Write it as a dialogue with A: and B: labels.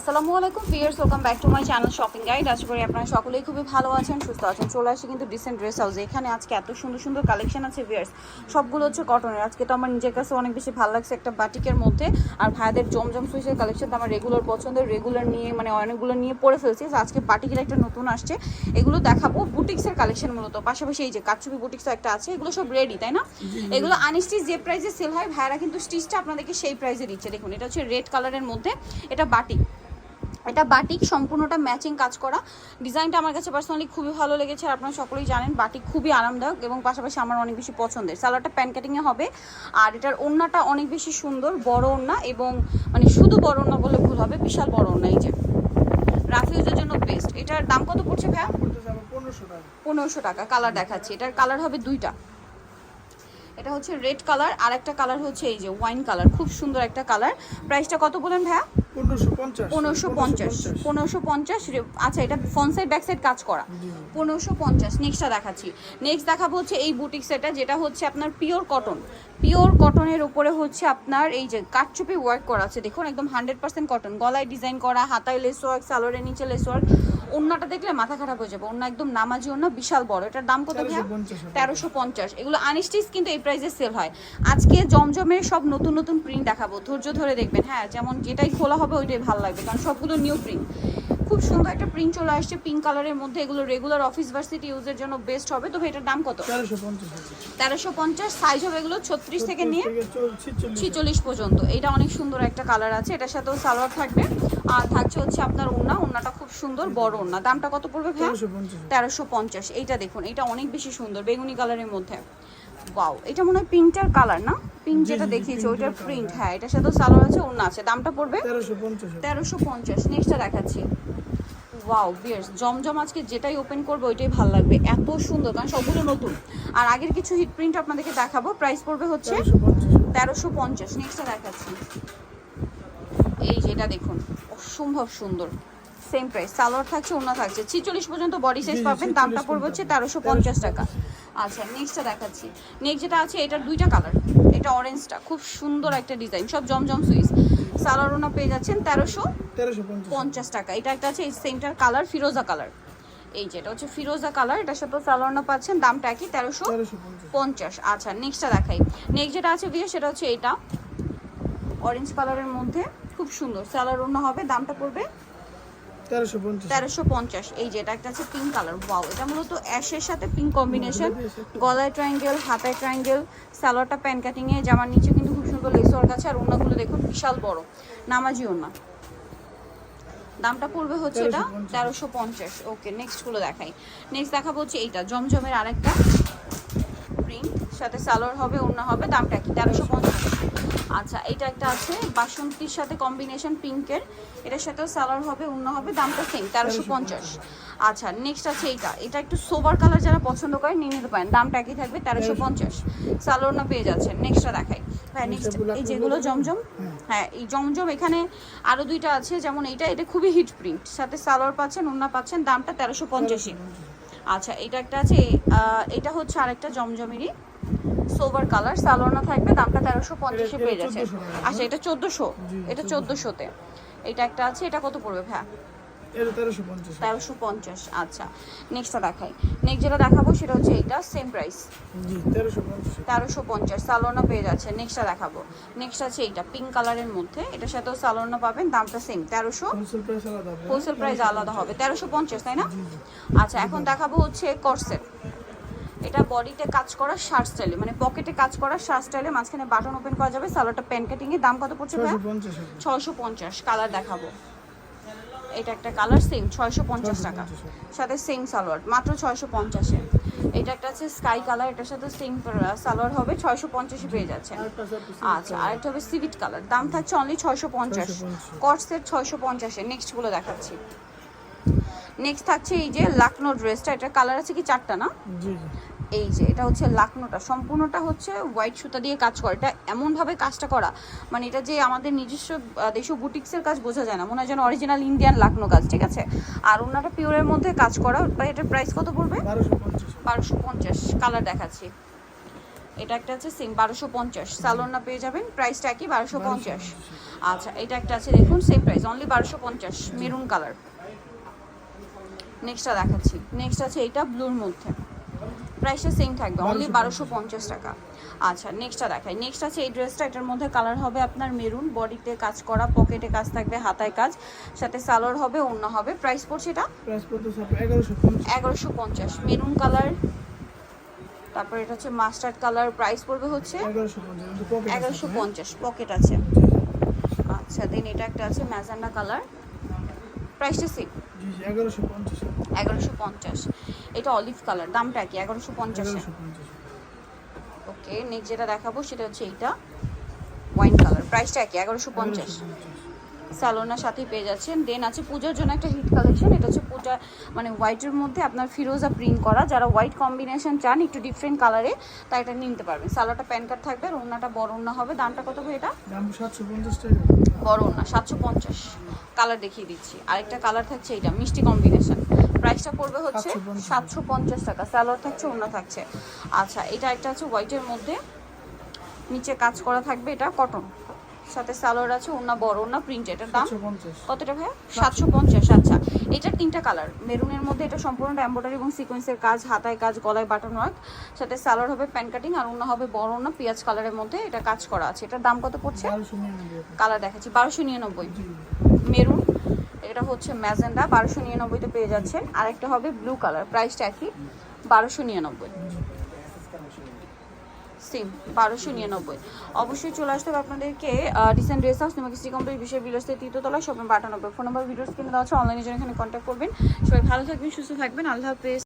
A: আসসালামু আলাইকুম viewers welcome back to my channel shopping guide আশা করি আপনারা সকলেই খুবই ভালো আছেন সুস্থ আছেন। চলে আসে কিন্তু ডিসেন্ট ড্রেস হাউস এখানে আজকে এত সুন্দর সুন্দর কালেকশন আছে ভিয়ার্স সবগুলো হচ্ছে কটনের আজকে তো আমার নিজের কাছে অনেক বেশি ভালো লাগছে একটা বাটিকের মধ্যে। আর ভাইদের জমজম সুইচের কালেকশন তো আমার রেগুলার পছন্দের রেগুলার নিয়ে মানে অনেকগুলো নিয়ে পরে ফেলছি। আজকে বাটিকের একটা নতুন আসছে। এগুলো দেখাবো বুটিক্সের কালেকশন মূলত। পাশাপাশি এই যে কারচুপি বুটিক্সও একটা আছে। এগুলো সব রেডি তাই না? এগুলো আনস্টিচ যে প্রাইসে সেল হয় ভাইরা কিন্তু স্টিচটা আপনাদেরকে সেই প্রাইসে দিচ্ছে। দেখুন এটা হচ্ছে রেড কালারের মধ্যে। এটা বাটিক এটা বাটিক সম্পূর্ণটা ম্যাচিং কাজ করা। ডিজাইনটা আমার কাছে পার্সোনালি খুবই ভালো লেগেছে আর আপনারা সকলেই জানেন বাটিক খুবই আরামদায়ক এবং পাশাপাশি আমার অনেক বেশি পছন্দের। সালোয়ারটা প্যান কাটিংয়ে হবে আর এটার ওড়নাটা অনেক বেশি সুন্দর বড় ওড়না এবং মানে শুধু বড় ওড়না বলে ভুল হবে বিশাল বড় ওড়না এই যে। রাফিউজের জন্য বেস্ট এটার দাম কত পড়ছে ভাইয়া?
B: পনেরোশো টাকা।
A: পনেরোশো টাকা কালার দেখাচ্ছি। এটার কালার হবে দুইটা। এটা হচ্ছে রেড কালার আর একটা কালার হচ্ছে এই যে ওয়াইন কালার খুব সুন্দর একটা কালার প্রাইসটা কত বলেন ভাইয়া?
B: পনেরোশো পঞ্চাশ।
A: পনেরোশো পঞ্চাশ। পনেরোশো পঞ্চাশ। আচ্ছা এটা ফ্রন্ট সাইড ব্যাক সাইড কাজ করা। পনেরোশো পঞ্চাশ নেক্সটটা দেখাচ্ছি। নেক্সট দেখাবো হচ্ছে এই বুটিক সেটা যেটা হচ্ছে আপনার পিওর কটন পিওর কটনের উপরে হচ্ছে আপনার এই যে কাঠচুপি ওয়ার্ক করা আছে। দেখুন একদম হান্ড্রেড পার্সেন্ট কটন গলায় ডিজাইন করা হাতায় লেস ওয়ার্ক সালোয়ারের নিচে লেস ওয়ার্ক ওড়নাটা দেখলে মাথা খারাপ হয়ে যাবে। ওড়না একদম নামাজি ওড়না বিশাল বড়। এটার দাম কত ভাইয়া? তেরোশো পঞ্চাশ। এগুলো আনস্টিচ কিন্তু এই প্রাইসে সেল হয়। আজকে জমজমের সব নতুন নতুন প্রিন্ট দেখাবো। ধৈর্য ধরে দেখবেন। হ্যাঁ যেমন যেটাই খোলা হবে ওইটাই ভালো লাগবে। কারণ সবগুলো নিউ প্রিন্ট খুব সুন্দর একটা প্রিন্ট চলে আসছে পিঙ্ক কালারের মধ্যে। এগুলো রেগুলার অফিস ভার্সিটি ইউজের জন্য বেস্ট হবে। তো এটার দাম কত?
B: তেরোশো পঞ্চাশ
A: সাইজ হবে এগুলো ছত্রিশ থেকে নিয়ে
B: ছিচল্লিশ।
A: পর্যন্ত। এটা অনেক সুন্দর একটা কালার আছে। এটার সাথেও সালোয়ার থাকবে। আর থাকছে হচ্ছে আপনার ওড়না। ওড়নাটা খুব সুন্দর বড় ওড়না। দামটা কত পড়বে ভাইয়া?
B: তেরোশো পঞ্চাশ।
A: এইটা দেখুন এটা অনেক বেশি সুন্দর বেগুনি কালারের মধ্যে। ওয়াও এটা মনে হয় পিঙ্কটার কালার না? পিঙ্ক যেটা দেখিয়েছে ওইটার প্রিন্ট হ্যাঁ এটার সাথে সালোয়ার আছে ওড়না আছে। দামটা পড়বে?
B: তেরোশো পঞ্চাশ
A: নেক্সটটা দেখাচ্ছি। ওয়াও বিয়ার্স জমজম আজকে যেটাই ওপেন করবে ওইটাই ভালো লাগবে। এত সুন্দর কারণ সবগুলো নতুন। আর আগের কিছু হিট প্রিন্ট আপনাদেরকে দেখাবো। প্রাইস পড়বে হচ্ছে
B: তেরোশো পঞ্চাশ।
A: নেক্সটটা দেখাচ্ছি। এই যেটা দেখুন অসম্ভব সুন্দর। সেম প্রাইস সালোয়ার থাকছে ওনা থাকছে। ছিচল্লিশ পর্যন্ত বডি সাইজ পাবেন
B: 46
A: দামটা পড়বে হচ্ছে তেরোশো পঞ্চাশ টাকা। আচ্ছা নেক্সটটা দেখাচ্ছি। নেক্সট যেটা আছে এটার দুইটা কালার এটা অরেঞ্জটা খুব সুন্দর একটা ডিজাইন সব জমজম সুইস সালোয়ার ওনা পেয়ে যাচ্ছেন তেরোশো
B: পঞ্চাশ।
A: টাকা। এটা একটা আছে এই সেন্টার কালার ফিরোজা কালার। এই যেটা হচ্ছে ফিরোজা কালার এটার সাথে সালোয়ার পাচ্ছেন দামটা কি তেরোশো
B: পঞ্চাশ।
A: আচ্ছা নেক্সটটা দেখাই। নেক্সট যেটা আছে বিয়ে সেটা হচ্ছে এটা। অরেঞ্জ কালারের মধ্যে খুব সুন্দর। অন্য হবে দামটা পড়বে
B: তেরোশো পঞ্চাশ।
A: এই যে এটা একটা আছে পিঙ্ক কালার ওয়াও এটা মূলত অ্যাশের সাথে পিঙ্ক কম্বিনেশন গলায় ট্রায়াঙ্গেল হাতায় ট্রায়াঙ্গেল স্যালোয়ারটা প্যান কাটিংয়ে জামার নিচে কিন্তু সুন্দর লেস ওয়ার্ক আছে আর ওনাগুলো দেখুন বিশাল বড়। নামাজি ওনা দামটা পড়বে হচ্ছে এটা তেরোশো পঞ্চাশ। ওকে নেক্সটগুলো দেখাই। নেক্সট দেখাবো হচ্ছে এইটা জমজমের আরেকটা প্রিন্ট সাথে সালোয়ার হবে ওড়না হবে দামটা কি? তেরোশো পঞ্চাশ। আচ্ছা এটা একটা আছে বাসন্তীর সাথে কম্বিনেশন পিঙ্কের এটার সাথেও সালোয়ার হবে ওড়না হবে দামটা সেম তেরোশো পঞ্চাশ। আচ্ছা নেক্সট আছে এইটা। এটা একটু সোবার কালার যারা পছন্দ করেন নিয়ে নিতে পারেন। দামটা একই থাকবে? তেরোশো পঞ্চাশ। সালোয়ার না পেয়ে যাচ্ছেন। নেক্সটটা হ্যাঁ নেক্সট এই যেগুলো জমজম? হ্যাঁ এই জমজম এখানে আরও দুইটা আছে। যেমন এইটা এটা খুবই হিট প্রিন্ট। সাথে সালোয়ার পাচ্ছেন ওড়না পাচ্ছেন দামটা তেরোশো পঞ্চাশই। আচ্ছা এটা একটা আছে এটা হচ্ছে আরেকটা জমজমেরই সোভার কালার সালোয়ারনা থাকবে দামটা তেরোশো পঞ্চাশে পেয়ে যাচ্ছে। আচ্ছা এটা চোদ্দোশো। এটা চোদ্দোশোতে। এটা একটা আছে এটা কত পড়বে ভাইয়া?
B: তেরোশো পঞ্চাশ
A: আচ্ছা। নেক্সটটা দেখাই। নেক্সট যেটা দেখাবো সেটা হচ্ছে এইটা সেম প্রাইস
B: তেরোশো পঞ্চাশ
A: তেরোশো পঞ্চাশ সালোনা পেয়ে যাচ্ছে নেক্সটটা দেখাবো। নেক্সট আছে এইটা পিঙ্ক কালারের মধ্যে। এটার সাথেও সালোনা পাবেন দামটা সেম তেরোশো?
B: হোলসেল প্রাইস আলাদা হবে।
A: তেরোশো পঞ্চাশ তাই না? আচ্ছা এখন দেখাবো হচ্ছে কর্সেট এটা বডিতে কাজ করা শার্ট স্টাইলে মানে পকেটে কাজ করা শার্ট স্টাইলে মাঝখানে বাটন ওপেন করা যাবে সালোয়ারটা প্যান কাটিং এর দাম কত পড়ছে
B: ছশো
A: ছয়শো পঞ্চাশ কালার দেখাবো। এটা একটা কালার সেম ছয়শো পঞ্চাশ টাকা। সাথে সেম সালোয়ার মাত্র ছয়শো পঞ্চাশে। এটা একটা আছে স্কাই কালার এটার সাথে সেম সালোয়ার হবে ছয়শো পঞ্চাশে পেয়ে যাচ্ছে আচ্ছা আরেকটা হবে সিভিট কালার দাম থাকছে অনলি ছয়শো পঞ্চাশ।
B: 650
A: কট সেট ছয়শো পঞ্চাশে নেক্সটগুলো দেখাচ্ছি। নেক্সট থাকছে এই যে লাকনো ড্রেসটা এটার কালার আছে কি চারটা না? এই যে এটা হচ্ছে লাকনোটা। সম্পূর্ণটা হচ্ছে হোয়াইট সুতা দিয়ে কাজ করা। এটা এমনভাবে কাজটা করা মানে এটা যে আমাদের নিজস্ব দেশীয় বুটিক্সের কাজ বোঝা যায় না। মনে হয় যেন অরিজিনাল ইন্ডিয়ান লাকনো কাজ ঠিক আছে? আর ওনাটা পিওরের মধ্যে কাজ করা। বা এটার প্রাইস কত পড়বে?
B: বারোশো পঞ্চাশ।
A: কালার দেখাচ্ছি। এটা একটা আছে সেম বারোশো পঞ্চাশ। স্যালোনা পেয়ে যাবেন প্রাইসটা একই বারোশো পঞ্চাশ। আচ্ছা এটা একটা আছে দেখুন সেম প্রাইস অনলি বারোশো পঞ্চাশ মেরুন কালার নেক্সটটা দেখাচ্ছি। নেক্সট আছে এইটা ব্লুর মধ্যে। প্রাইসটা সেম থাকবে অনলি বারোশো পঞ্চাশ। টাকা। আচ্ছা নেক্সটটা দেখাই। নেক্সট আছে এই ড্রেসটা এটার মধ্যে কালার হবে আপনার মেরুন বডিতে কাজ করা পকেটে কাজ থাকবে হাতায় কাজ সাথে সালোয়ার হবে অন্য হবে। প্রাইস পড়ছে এটা?
B: এগারোশো পঞ্চাশ।
A: মেরুন কালার তারপর এটা হচ্ছে মাস্টার্ড কালার প্রাইস পড়বে হচ্ছে
B: এগারোশো পঞ্চাশ পকেট
A: আছে আচ্ছা দেন এটা একটা আছে ম্যাজান্ডা কালার প্রাইসটা সেম
B: এগারোশো পঞ্চাশ।
A: এটা অলিভ কালার দামটা কি এগারোশো পঞ্চাশে ওকে নেক্সট যেটা দেখাবো সেটা হচ্ছে এইটা ওয়াইন কালার প্রাইসটা কি এগারোশো পঞ্চাশ। স্যালোনার সাথেই পেয়ে যাচ্ছেন। দেন আছে পূজার জন্য একটা হিট কালেকশন এটা হচ্ছে পূজা মানে হোয়াইটের মধ্যে আপনার ফিরোজা প্রিন্ট করা। যারা হোয়াইট কম্বিনেশন চান একটু ডিফারেন্ট কালারে তা এটা নিতে পারবেন। সালোয়ারটা প্যান কার্ড থাকবে আর ওড়নাটা বড় ওড়না হবে। দামটা কত হবে এটা? বড় ওড়না সাতশো পঞ্চাশ। কালার দেখিয়ে দিচ্ছি। আরেকটা কালার থাকছে এইটা মিষ্টি কম্বিনেশন প্রাইসটা পড়বে হচ্ছে সাতশো পঞ্চাশ টাকা। সালোয়ার থাকছে ওড়না থাকছে। আচ্ছা এটা একটা আছে হোয়াইটের মধ্যে নিচে কাজ করা থাকবে এটা কটন সাথে সালোয়ার আছে ওড়না বড় ওড়না প্রিন্ট এটার দাম কতটা ভাই সাতশো পঞ্চাশ আচ্ছা। এটার তিনটা কালার মেরুনের মধ্যে এটা সম্পূর্ণ এম্ব্রয়ডারি এবং সিকোয়েন্সের কাজ হাতায় কাজ গলায় বাটন ওয়ার্ক সাথে সালোয়ার হবে প্যান কাটিং আর অন্য হবে বড় না পেঁয়াজ কালারের মধ্যে এটা কাজ করা আছে। এটার দাম কত পড়ছে? কালার দেখাচ্ছি বারোশো নিরানব্বই। মেরুন এটা হচ্ছে ম্যাজেন্ডা, বারোশো নিরানব্বইতে পেয়ে যাচ্ছেন। আরেকটা হবে ব্লু কালার, প্রাইসটা একই, বারোশো নিরানব্বই। সিম বারোশো নিরানব্বই। অবশ্যই চলে আসতে হবে আপনাদেরকে ডিসেন্ট ড্রেস হাউস তোমাকে শ্রী কমপ্লেক্স বিষয় বিলাসতে তৃতীয়তলা শপিং বাটানব্বই ফোন নাম্বার ভিডিওস কিনে দেওয়া হচ্ছে অনলাইনে জন্য এখানে কন্ট্যাক্ট করবেন। সবাই ভালো থাকবেন, সুস্থ থাকবেন, আল্লাহ হাফেজ।